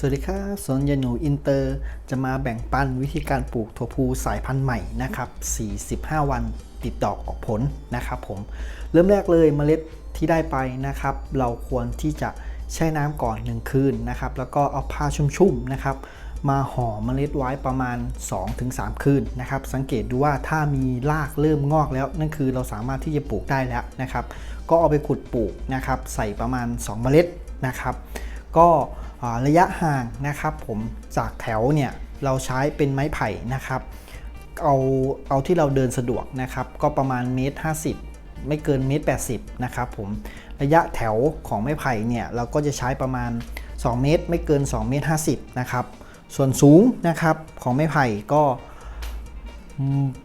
สวัสดีครับสวนยานูอินเตอร์ จะมาแบ่งปันวิธีการปลูกถั่วพูสายพันธุ์ใหม่นะครับ 45 วันติดดอกออกผลนะครับผม เริ่มแรกเลยเมล็ดที่ได้ไปนะครับ เราควรที่จะแช่น้ำก่อน 1 คืนนะครับ แล้วก็เอาผ้าชุ่มๆนะครับ มาห่อเมล็ดไว้ประมาณ 2-3 คืนนะครับ สังเกตดูว่าถ้ามีรากเริ่มงอกแล้ว นั่นคือเราสามารถที่จะปลูกได้แล้วนะครับ ก็เอาไปขุดปลูกนะครับ ใส่ประมาณ 2 เมล็ดนะครับ ก็ ระยะห่างนะครับผมจากแถวเนี่ยเราใช้เป็นไม้ไผ่นะครับเอาเอาที่เราเดินสะดวกนะครับ ก็ประมาณเมตร50ไม่เกินเมตร80นะครับผมระยะแถวของไม้ไผ่เนี่ยเราก็จะใช้ประมาณ 2 เมตร ไม่เกิน2เมตร50นะครับส่วนสูงนะครับของไม้ไผ่ก็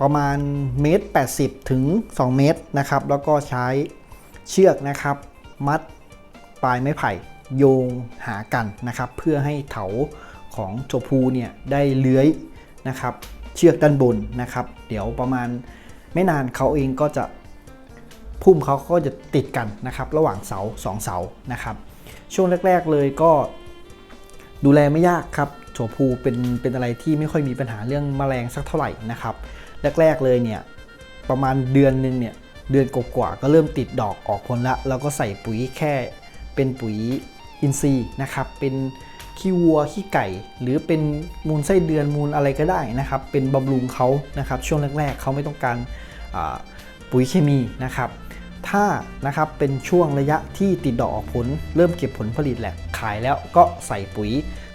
ประมาณเมตร80 ถึง 2 เมตรนะครับ แล้วก็ใช้เชือกนะครับ มัดปลายไม้ไผ่ โยงหากันนะครับ เพื่อให้เถาของโจพูเนี่ยได้เลื้อยนะครับเชือกด้านบนนะครับ เดี๋ยวประมาณไม่นานเขาเองก็จะพุ่มเขาก็จะติดกันนะครับ ระหว่างเสาสองเสานะครับช่วงแรก ๆเลยก็ดูแลไม่ยากครับโฉพูเป็นเป็นอะไรที่ไม่ค่อยมีปัญหาเรื่องแมลงสักเท่าไหร่นะครับ แรก ๆเลยเนี่ยประมาณเดือนนึงเนี่ยเดือนกว่าๆก็เริ่มติดดอกออกผลละแล้วก็ใส่ปุ๋ยแค่เป็นปุ๋ย อินทรีย์นะครับ เป็นขี้วัวขี้ไก่ หรือเป็นมูลไส้เดือนมูลอะไรก็ได้นะครับ เป็นบำรุงเขานะครับ ช่วงแรก ๆเขาไม่ต้องการปุ๋ยเคมีนะครับ ถ้านะครับเป็นช่วงระยะที่ติดดอกออกผล เริ่มเก็บผลผลิตแหละขายแล้วก็ใส่ปุ๋ย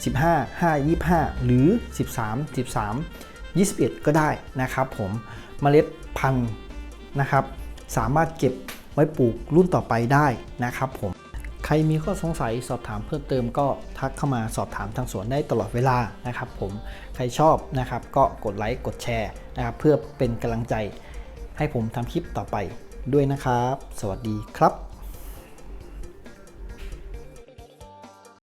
15 5 25 หรือ 13 13 21 ก็ได้นะครับ ผมเมล็ดพันธุ์นะครับ สามารถเก็บไว้ปลูกรุ่นต่อไปได้นะครับผม ใครมีข้อสงสัยสอบถามเพิ่มเติมก็ทักเข้ามาสอบถามทางสวนได้ตลอดเวลานะครับผมใครชอบนะครับก็กดไลค์กดแชร์นะครับเพื่อเป็นกำลังใจให้ผมทำคลิปต่อไปด้วยนะครับ สวัสดีครับ